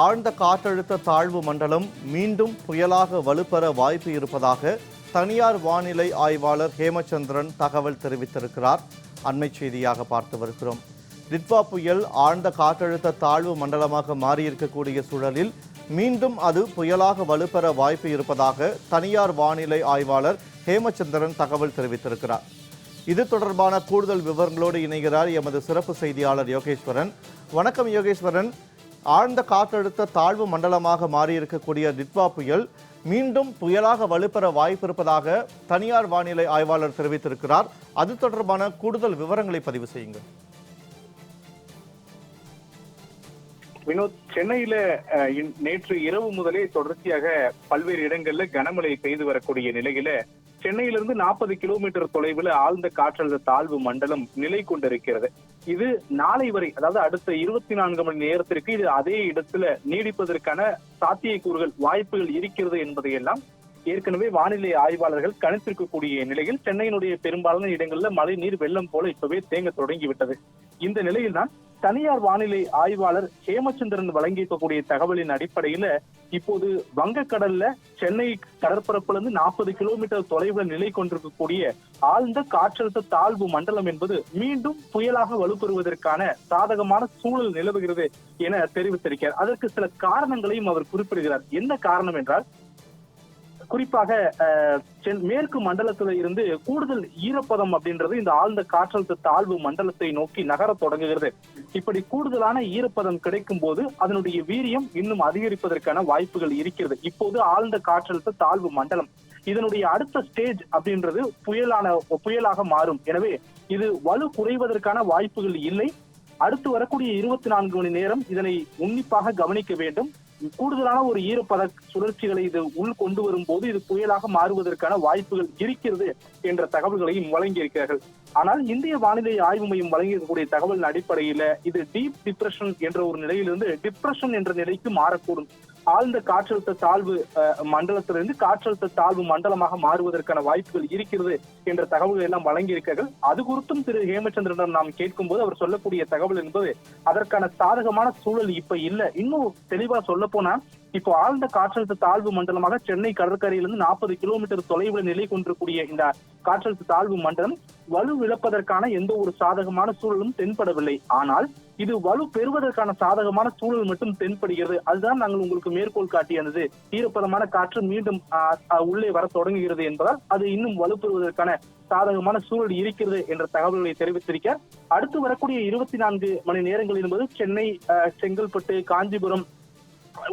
ஆழ்ந்த காற்றழுத்த தாழ்வு மண்டலம் மீண்டும் புயலாக வலுப்பெற வாய்ப்பு இருப்பதாக தனியார் வானிலை ஆய்வாளர் ஹேமச்சந்திரன் தகவல் தெரிவித்திருக்கிறார். அண்மை செய்தியாக பார்த்து வருகிறோம். திட்வா புயல் ஆழ்ந்த காற்றழுத்த தாழ்வு மண்டலமாக மாறியிருக்கக்கூடிய சூழலில் மீண்டும் அது புயலாக வலுப்பெற வாய்ப்பு இருப்பதாக தனியார் வானிலை ஆய்வாளர் ஹேமச்சந்திரன் தகவல் தெரிவித்திருக்கிறார். இது தொடர்பான கூடுதல் விவரங்களோடு இணைகிறார் எமது சிறப்பு செய்தியாளர் யோகேஸ்வரன். வணக்கம் யோகேஸ்வரன். ஆழ்ந்த காற்றழுத்த தாழ்வு மண்டலமாக மாறியிருக்கக்கூடிய டிட்வா புயல் மீண்டும் புயலாக வலுப்பெற வாய்ப்பு இருப்பதாக தனியார் வானிலை ஆய்வாளர் தெரிவித்திருக்கிறார். அது தொடர்பான கூடுதல் விவரங்களை பதிவு செய்யுங்கள். வினோத் சென்னையில நேற்று இரவு முதலே தொடர்ச்சியாக பல்வேறு இடங்கள்ல கனமழை பெய்து வரக்கூடிய நிலையில சென்னையிலிருந்து நாற்பது கிலோமீட்டர் தொலைவில் ஆழ்ந்த காற்றழுத்த தாழ்வு மண்டலம் நிலை கொண்டிருக்கிறது. இது நாளை வரை அதாவது அடுத்த இருபத்தி நான்கு மணி நேரத்திற்கு இது அதே இடத்துல நீடிப்பதற்கான சாத்தியக்கூறுகள் வாய்ப்புகள் இருக்கிறது என்பதையெல்லாம் ஏற்கனவே வானிலை ஆய்வாளர்கள் கணித்திருக்கக்கூடிய நிலையில் சென்னையினுடைய பெரும்பாலான இடங்களில் மழை நீர் வெள்ளம் போல இப்பவே தேங்க தொடங்கிவிட்டது. இந்த நிலையில்தான் தனியார் வானிலை ஆய்வாளர் ஹேமச்சந்திரன் வழங்கியிருக்கக்கூடிய தகவலின் அடிப்படையில இப்போது வங்கக்கடல்ல சென்னை கடற்பரப்புல இருந்து நாற்பது கிலோமீட்டர் தொலைவில் நிலை கொண்டிருக்கக்கூடிய ஆழ்ந்த காற்றழுத்த தாழ்வு மண்டலம் என்பது மீண்டும் புயலாக வலுப்பெறுவதற்கான சாதகமான சூழல் நிலவுகிறது என தெரிவித்திருக்கிறார். அதற்கு சில காரணங்களையும் அவர் குறிப்பிடுகிறார். என்ன காரணம் என்றால் குறிப்பாக மேற்கு மண்டலத்துல இருந்து கூடுதல் ஈரப்பதம் அப்படின்றது இந்த ஆழ்ந்த காற்றழுத்த தாழ்வு மண்டலத்தை நோக்கி நகரத் தொடங்குகிறது. இப்படி கூடுதலான ஈரப்பதம் கிடைக்கும் போது அதனுடைய வீரியம் இன்னும் அதிகரிப்பதற்கான வாய்ப்புகள் இருக்கிறது. இப்போது ஆழ்ந்த காற்றழுத்த தாழ்வு மண்டலம். இதனுடைய அடுத்த ஸ்டேஜ் அப்படின்றது புயலான புயலாக மாறும். எனவே இது வலு குறைவதற்கான வாய்ப்புகள் இல்லை. அடுத்து வரக்கூடிய இருபத்தி நான்கு மணி நேரம் இதனை உன்னிப்பாக கவனிக்க வேண்டும். கூடுதலான ஒரு ஈரப்பத சுழற்சிகளை இது உள் கொண்டு வரும்போது இது புயலாக மாறுவதற்கான வாய்ப்புகள் இருக்கிறது என்ற தகவல்களையும் வழங்கியிருக்கிறார்கள். ஆனால் இந்திய வானிலை ஆய்வு மையம் வழங்கியிருக்கக்கூடிய தகவலின் அடிப்படையில இது டீப் டிப்ரெஷன் என்ற ஒரு நிலையிலிருந்து டிப்ரெஷன் என்ற நிலைக்கு மாறக்கூடும். ஆழ்ந்த காற்றழுத்த தாழ்வு அஹ், மண்டலத்திலிருந்து காற்றழுத்த தாழ்வு மண்டலமாக மாறுவதற்கான வாய்ப்புகள் இருக்கிறது என்ற தகவல்கள் எல்லாம் வழங்கியிருக்கிறார்கள். அது குறித்தும் திரு ஹேமச்சந்திரனிடம் நாம் கேட்கும்போது அவர் சொல்லக்கூடிய தகவல் என்பது அதற்கான சாதகமான சூழல் இப்ப இல்ல. இன்னும் தெளிவா சொல்ல போனா இப்போ ஆழ்ந்த காற்றழுத்த தாழ்வு மண்டலமாக சென்னை கடற்கரையிலிருந்து நாற்பது கிலோமீட்டர் தொலைவில் நிலை கொண்டிருக்கூடிய இந்த காற்றழுத்த தாழ்வு மண்டலம் வலு இழப்பதற்கான எந்த ஒரு சாதகமான சூழலும் தென்படவில்லை. ஆனால் இது வலு பெறுவதற்கான சாதகமான சூழல் மட்டும் தென்படுகிறது. அதுதான் நாங்கள் உங்களுக்கு மேற்கோள் காட்டியது ஈரப்பதமான காற்று மீண்டும் ஆஹ், உள்ளே வர தொடங்குகிறது என்பதால் அது இன்னும் வலு பெறுவதற்கான சாதகமான சூழல் இருக்கிறது என்ற தகவல்களை தெரிவித்திருக்க. அடுத்து வரக்கூடிய இருபத்தி நான்கு மணி நேரங்கள் என்பது சென்னை செங்கல்பட்டு காஞ்சிபுரம்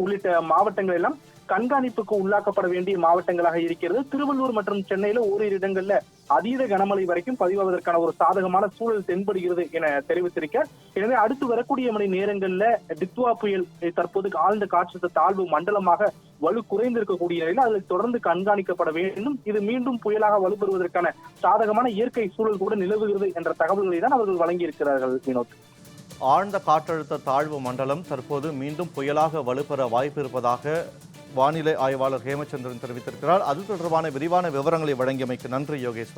உள்ளிட்ட மாவட்டங்கள் எல்லாம் கண்காணிப்புக்கு உள்ளாக்கப்பட வேண்டிய மாவட்டங்களாக இருக்கிறது. திருவள்ளூர் மற்றும் சென்னையில ஓரிரு இடங்கள்ல அதீத கனமழை வரைக்கும் பதிவாவதற்கான ஒரு சாதகமான சூழல் தென்படுகிறது என தெரிவித்திருக்க எனவே அடுத்து வரக்கூடிய மணி நேரங்கள்ல டித்வா புயல் தற்போது ஆழ்ந்த காற்றழுத்த தாழ்வு மண்டலமாக வலு குறைந்திருக்கக்கூடிய நிலையில் அதில் தொடர்ந்து கண்காணிக்கப்பட வேண்டும். இது மீண்டும் புயலாக வலுப்பெறுவதற்கான சாதகமான இயற்கை சூழல் கூட நிலவுகிறது என்ற தகவல்களை தான் அவர்கள் வழங்கியிருக்கிறார்கள் வினோத். ஆழ்ந்த காற்றழுத்த தாழ்வு மண்டலம் தற்போது மீண்டும் புயலாக வலுப்பெற வாய்ப்பு இருப்பதாக வானிலை ஆய்வாளர் ஹேமச்சந்திரன் தெரிவித்திருக்கிறார். அது தொடர்பான விரிவான விவரங்களை வழங்கியமைக்கு நன்றி யோகேஸ்வர்